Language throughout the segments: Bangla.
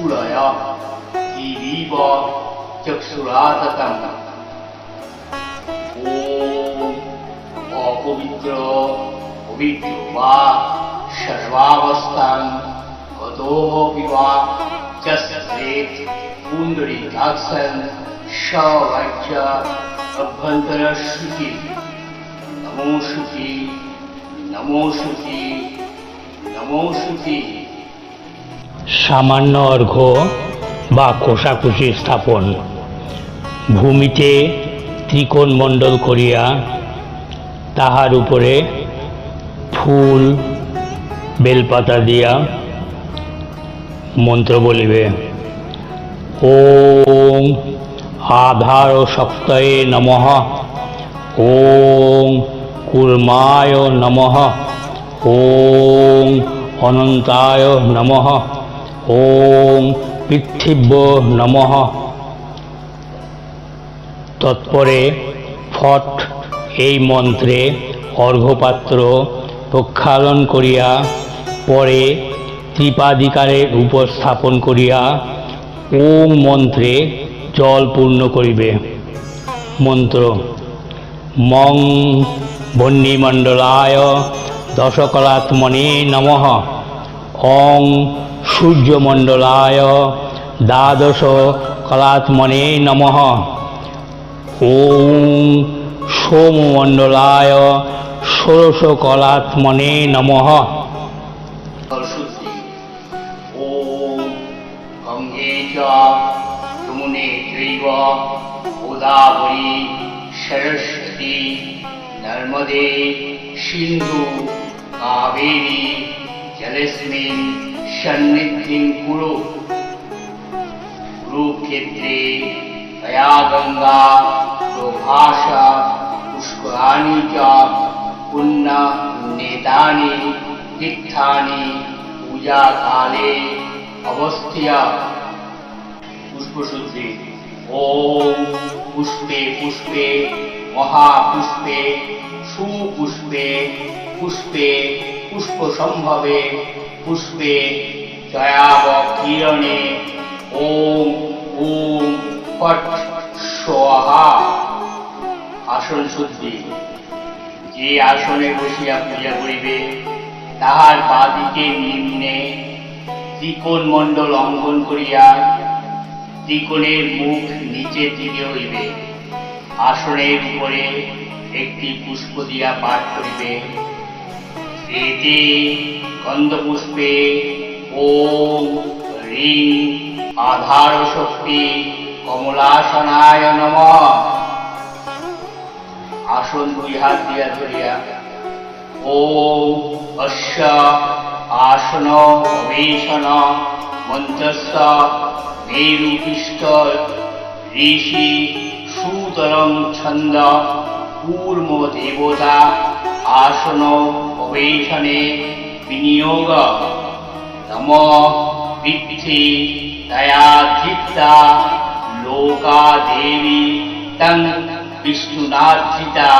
शूलय दिवीव चक्षुराततम् ॐ অপবিত্র পবিত্র বা সর্বাবস্থান গতোপি বা চস্ত্রেত পুণ্ডরীকাক্ষন সবাচ্য অভ্যন্তর শুচি নমো শুচি নমো শুচি নমো শুচি সামান্য অর্ঘ্য বা কোষাকুষি স্থাপন। ভূমিতে ত্রিকোণ মণ্ডল করিয়া তাহার উপরে ফুল, বেলপাতা দিয়া মন্ত্র বলিবে, ওম আধার সপ্তয়ে নমঃ, ওম কুর্মায় নমঃ, ওম অনন্তায় নমঃ। ওম পৃথিব্য নমঃ। তৎপরে ফট এই মন্ত্রে অর্ঘপাত্র প্রক্ষালন করিয়া, পরে ত্রিপাদিকারের উপর স্থাপন করিয়া, ওম মন্ত্রে জল পূর্ণ করিবে। মন্ত্র, মং বন্যিমণ্ডলায় দশকলাত্মনে নমঃ। অং সূর্যমণ্ডলায় দ্বাদশ কলাত্মনে নমঃ। ওম সোমমণ্ডলায় ষোড়শ কলাত্মনে নমঃ। সরস্বতী নর্মদে সিন্ধু কাবেরী জলস্মিন সন্নিধিং কুরু কুরুক্ষেত্রে তয়া গঙ্গা প্রভাসা পুষ্করাণি চ পুণ্য নেতানি তীর্থানি পূজা কালে অবস্থিয়া পুষ্পশুদ্ধি ওম পুষ্পে পুষ্পে মহাপুষ্পে সুপুষ্পে পুষ্পে পুষ্প সম্ভবে পুষ্পে জয়াব কিরণে ওম ওম, পট স্বাহা আসন শুদ্ধি। যে আসনে বসিয়া পূজা করিবে, তাহার বাদিকে নিম্নে ত্রিকোণ মণ্ডল অঙ্কন করিয়া ত্রিকোণের মুখ নিচের দিকে হইবে। আসনের উপরে একটি পুষ্প দিয়া পাঠ করিবে। এতে গন্ধপুষ্পে ওম রিং আধার শক্তি কমলাসনায় নমঃ। আসন দুই হাত দিয়া ধরিয়া ওম অশ্ব আসন অবেশন মন্ত্রস্য মেরুপৃষ্ঠ ঋষি সুতরং ছন্দ কূর্ম দেবতা আসন অবেশনে বিনিয়োগ। নম বৃদ্ধি দয়াধিতা লোকা দেবী তং বিষ্ণুনার্জিতা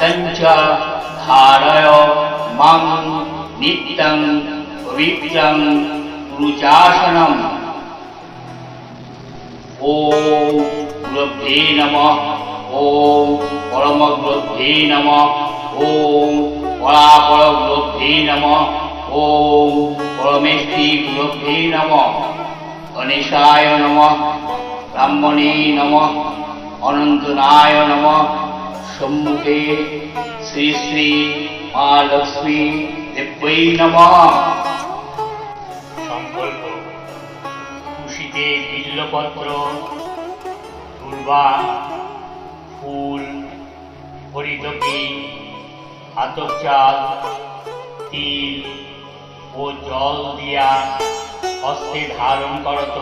তঞ্চ ধারয় মাং নিত্যং পবিত্রং গুরুচাসনম ওম গুরভ্যে নমঃ। ওম পরমগুরভ্যে নমঃ। ওম পরাপর গুরভ্যে নমঃ ওম পরমেষ্ঠি গুরভ্যে নমঃ গণেশায় নমঃ ব্রাহ্মণে নমঃ অনন্তনায় নমঃ সম্মুখে শ্রী শ্রী মা লক্ষ্মী দেব্যই নমঃ সংকল্প। খুশিতে বিল্লপত্র, দুর্বা, ফুল হরিদকি হাতর চাল, তিল ও জল দিয়া হস্তে ধারণ করত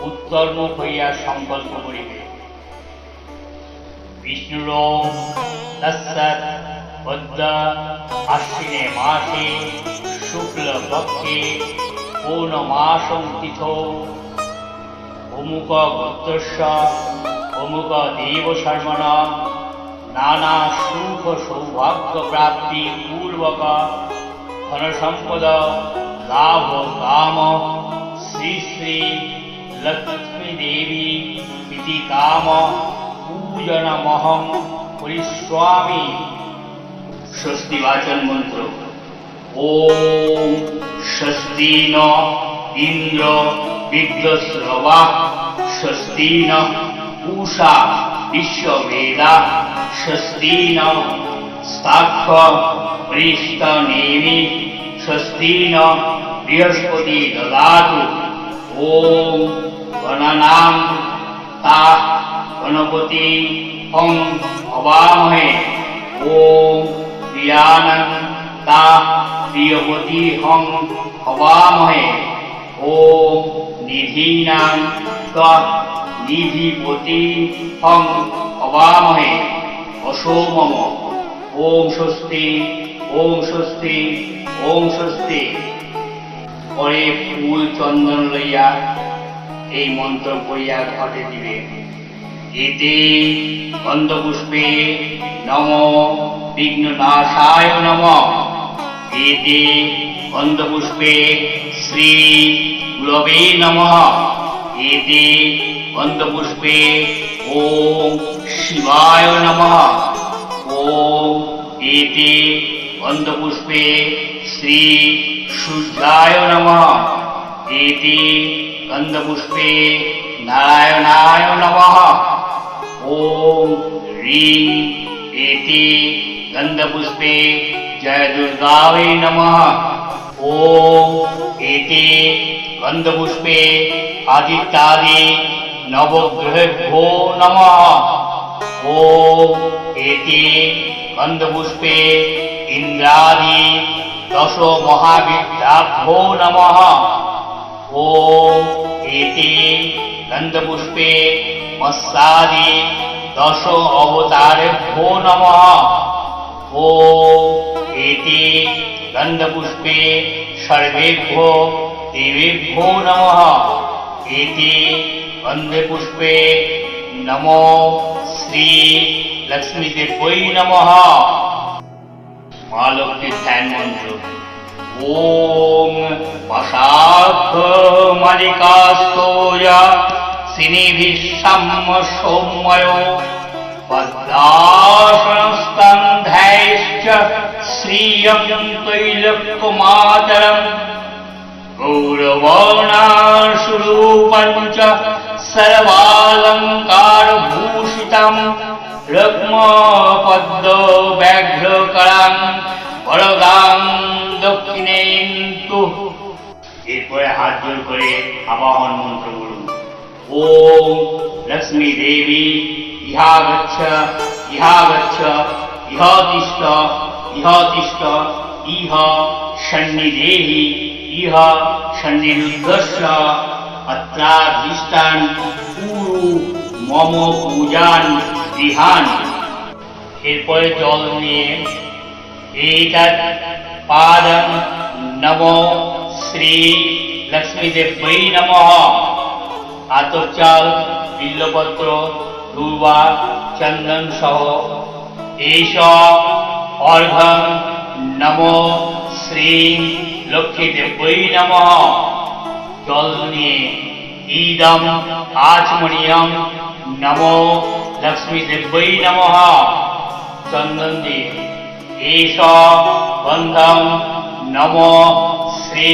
উত্তরমুখ হইয়া সংকল্প করিবে। বিষ্ণুর তৎসৎ পদ্ম আশ্বিনে মাসে শুক্ল পক্ষে পৌর্ণমাসং তিথৌ। অমুক গোত্রস্য অমুক দেব শর্মণ নানা সুখ সৌভাগ্য প্রাপ্তি পূর্বক। ধন সম্পদ লাভ, কাম, শ্রী শ্রী লক্ষ্মী দেবী ইতি কাম পূজনমহং পরিস্বামী স্বস্তি বাচন মন্ত্র। ওম স্বস্তি ন ইন্দ্র বিদ্যশ্রবা স্বস্তি ন উষা। বিশ্ববেদা স্বস্তি ন স্তাক্ষ পৃষ্ঠ নেমি স্বস্তি ন বৃহস্পতি দদাতু ওম গণনাম তা গণপতি হং হবামহে ওম প্রিয়ানং তা প্রিয়পতি হং হবামহে ওম নিধীনাং তা নিধিপতি হং হবামহে অসোমম ওম স্বস্তি ওম স্বস্তি ওম স্বস্তি। পরে ফুল চন্দন লইয়া এই মন্ত্র পড়িয়া ঘটে দিবে। এতে গন্ধপুষ্পে নম বিঘ্ন নাশায় নম। এতে গন্ধপুষ্পে শ্রী গুরবে নম। এতে গন্ধপুষ্পে ওম শিবায় নম। ওম এতে গন্ধপুষ্পে শ্রী সূর্যায় নম। এতে গন্ধপুষ্পে নারায়ণায় নমঃ। ওম হ্রিং এতে গন্ধপুষ্পে জয় দুর্গাবে নমঃ। ওম এতে গন্ধপুষ্পে আদিত্যাদি নবগ্রহেভ্যো নমঃ। ওম এতে গন্ধপুষ্পে ইন্দ্রাদি দশ মহাবিদ্যাভ্যো নমঃ। ওম এতে গন্ধপুষ্পে মৎসাদি দশ অবতারেভ্যো নমঃ। ওম এতে গন্ধপুষ্পে সর্বেভ্যো দেবেভ্যো নমঃ। এতে গন্ধপুষ্পে নমো শ্রী লক্ষ্মীদেবৈ নমঃ মা লক্ষ্মীর ধ্যান মন্ত্র ওম বসাখ মালিকাস্তোয়া সিনিভিষাম্য সৌম্যয় পদ্মাসনস্কন্ধৈশ্চ শ্রিয়ং তৈলকুমাতরম গৌরবর্ণাশুরূপं च सर्वालङ्कारभूषितं রগ্মপদ্মব্যাঘ্রকরাং বরদাং দক্ষিণেন্দু এরপরে হাত জোর করে আবাহন মন্ত্র বলুন ওম লক্ষ্মী দেবী ইহা গচ্ছ ইহা গচ্ছ ইহ তিষ্ঠ ইহ তিষ্ঠ ইহ সন্নিদেহি ইহ সন্নিরুদ্ধস্য অত্রাধীষ্টান কুরু, মম, পূজান গৃহান এরপরে জল নিয়ে এইতৎ পাদম নমো শ্রী লক্ষ্মীদেবৈ নমঃ। আতর চাল বিল্লপত্র দুর্বা চন্দন সহ এইস অর্ঘম নমো শ্রী লক্ষ্মীদেবৈ নমঃ। জল নিয়ে ইদম আচমনিয়ম নমো লক্ষ্মীদেবৈ নমঃ। চন্দন দিয়ে এষ বন্ধম নমো শ্রী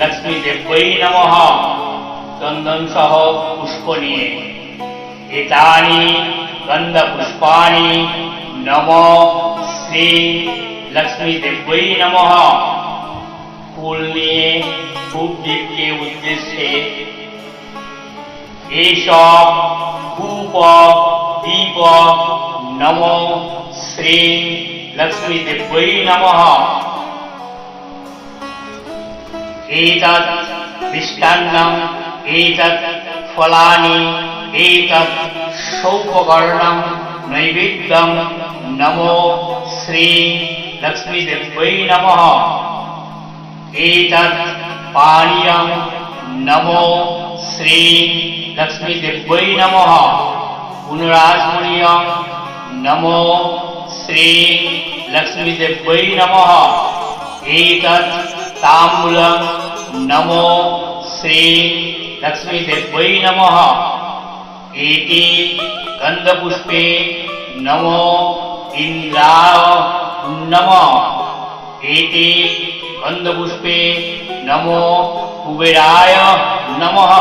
লক্ষ্মীদেবৈ নমঃ। চন্দন সহ পুষ্প নিয়ে, এতানি গন্ধ পুষ্পাণি নম শ্রী লক্ষ্মীদেবৈ নমঃ। ফুল নিয়ে বুদ্ধদেবকে উদ্দেশ্যে এসব কুপক দীপক, নম শ্রী লক্ষ্মী দেবৈ নম। এতৎ মিষ্টান্নম, এতৎ ফলানি, এতৎ সৌপকর্ণম নৈবেদ্যম, নমো শ্রী লক্ষ্মী দেবৈ নমঃ। एतत् पानीयम् नमो श्री लक्ष्मीदेव्यै नमः पुनरास्मनीयम् नमो श्री लक्ष्मीदेव्यै नमः एतत् ताम्बूलं नमो श्री लक्ष्मीदेव्यै नमः एति गन्धपुष्पे नमो इन्द्राय नमः एति गन्धपुष्पे नमो कुबेराय नमः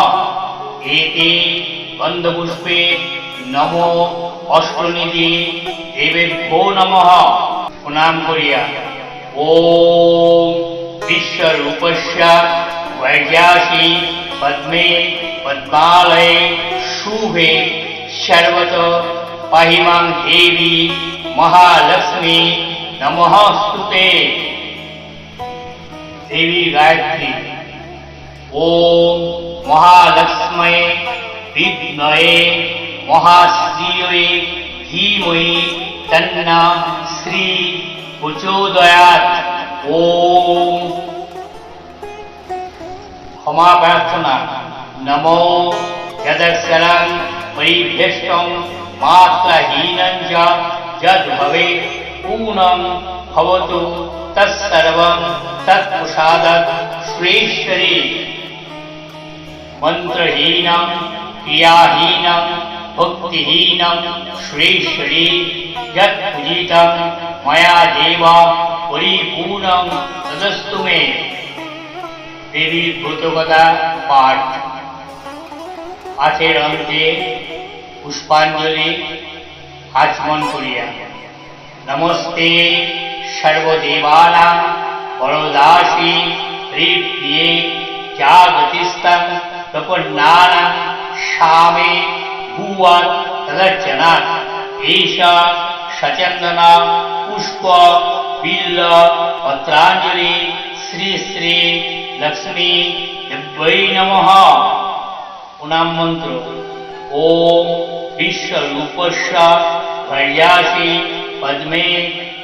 एति गन्धपुष्पे नमो অষ্টনিধি দেবেভ্যো নমঃ প্রণাম করিয়া ওম বিশ্বরূপস্য বৈর্যাসী পদ্মে পদ্মালয়ে শুভে সর্বত পাহিমাং দেবী মহালক্ষ্মী নমঃ স্তুতে দেবী গায়ত্রী ওম মহালক্ষ্ময়ে বিদ্ময়ে মহাশ্রিয়ে ধীমহি তন্না শ্রী প্রচোদয়াত ওম ক্ষমা প্রার্থনা নমো যদক্ষরং পরিভ্যষ্টং মাত্রহীনং চ যদ পূর্ণং ভবতু তৎসর্বং তৎপ্রসাদৎ শ্রেষ্ঠরে মন্ত্রহীনং ক্রিয়াহীনং ভক্তিহীনং শ্রেষ্ঠরে যৎ পূজিতং ময়া দেব পরিপূর্ণং তদস্তু মে দেবীর ব্রতকথা পাঠ পাঠের অন্তে পুষ্পাঞ্জলি আচমন করিয়া নমস্তে সর্বদেবানাং বরদাসী প্রিয়ে জাগতিস্তং প্রপন্নানাং শামে ভুয়াত তদর্চনাৎ এষা সচন্দনা পুষ্প বিল্ল পত্রাঞ্জলি শ্রী শ্রী লক্ষ্মী দেব্যৈ নমঃ। প্রণাম মন্ত্র। ওম বিশ্বরূপস্য ভর্যাসি পদ্মে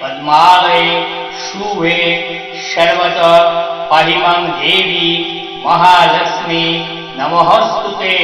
পদ্মালয়ে শুভে সর্বত পাহিমাং দেবী মহালক্ষ্মী নমঃ স্তুতে